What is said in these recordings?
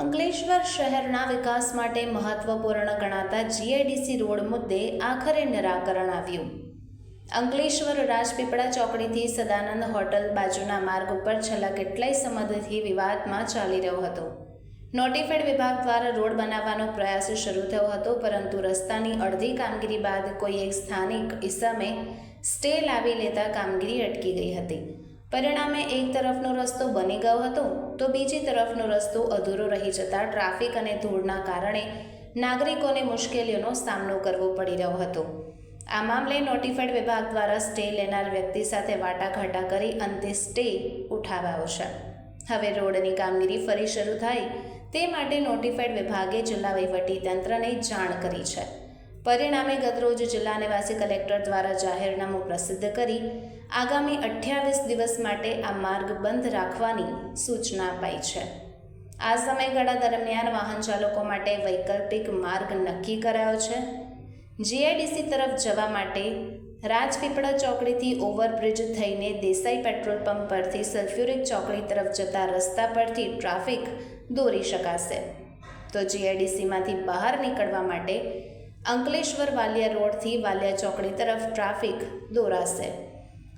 અંકલેશ્વર શહેરના વિકાસ માટે મહત્વપૂર્ણ ગણાતા જીઆઈડીસી રોડ મુદ્દે આખરે નિરાકરણ આવ્યું. અંકલેશ્વર રાજપીપળા ચોકડીથી સદાનંદ હોટલ બાજુના માર્ગ ઉપર છેલ્લા કેટલાય સમયથી વિવાદમાં ચાલી રહ્યો હતો. નોટિફાઈડ વિભાગ દ્વારા રોડ બનાવવાનો પ્રયાસ શરૂ થયો હતો, પરંતુ રસ્તાની અડધી કામગીરી બાદ કોઈ એક સ્થાનિક ઇસમે સ્ટે લાવી લેતા કામગીરી અટકી ગઈ હતી. પરિણામે એક તરફનો રસ્તો બની ગયો હતો તો બીજી તરફનો રસ્તો અધૂરો રહી જતા ટ્રાફિક અને ધૂળના કારણે નાગરિકોને મુશ્કેલીઓનો સામનો કરવો પડી રહ્યો હતો. આ મામલે નોટિફાઈડ વિભાગ દ્વારા સ્ટે લેનાર વ્યક્તિ સાથે વાટાઘાટા કરી અંતે સ્ટે ઉઠાવાયો છે. હવે રોડની કામગીરી ફરી શરૂ થાય તે માટે નોટિફાઈડ વિભાગે જિલ્લા તંત્રને જાણ કરી છે. પરિણામે ગતરોજ જિલ્લા નિવાસી કલેક્ટર દ્વારા જાહેરનામું પ્રસિદ્ધ કરી આગામી અઠ્યાવીસ દિવસ માટે આ માર્ગ બંધ રાખવાની સૂચના અપાઈ છે. આ સમયગાળા દરમિયાન વાહન ચાલકો માટે વૈકલ્પિક માર્ગ નક્કી કરાયો છે. જીઆઈડીસી તરફ જવા માટે રાજપીપળા ચોકડીથી ઓવરબ્રિજ થઈને દેસાઈ પેટ્રોલ પંપ પરથી સલ્ફ્યુરિક ચોકડી તરફ જતા રસ્તા પરથી ટ્રાફિક દોરી શકાશે. તો જીઆઈડીસીમાંથી બહાર નીકળવા માટે અંકલેશ્વર વાલિયા રોડથી વાલિયા ચોકડી તરફ ટ્રાફિક દોરાશે.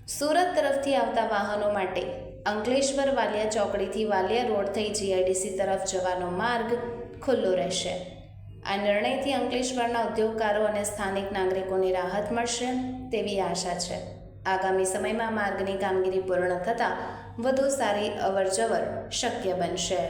સુરત તરફથી આવતા વાહનો માટે અંકલેશ્વર વાલિયા ચોકડીથી વાલિયા રોડ થઈ જીઆઈડીસી તરફ જવાનો માર્ગ ખુલ્લો રહેશે. આ નિર્ણયથી અંકલેશ્વરના ઉદ્યોગકારો અને સ્થાનિક નાગરિકોને રાહત મળશે તેવી આશા છે. આગામી સમયમાં માર્ગની કામગીરી પૂર્ણ થતાં વધુ સારી અવરજવર શક્ય બનશે.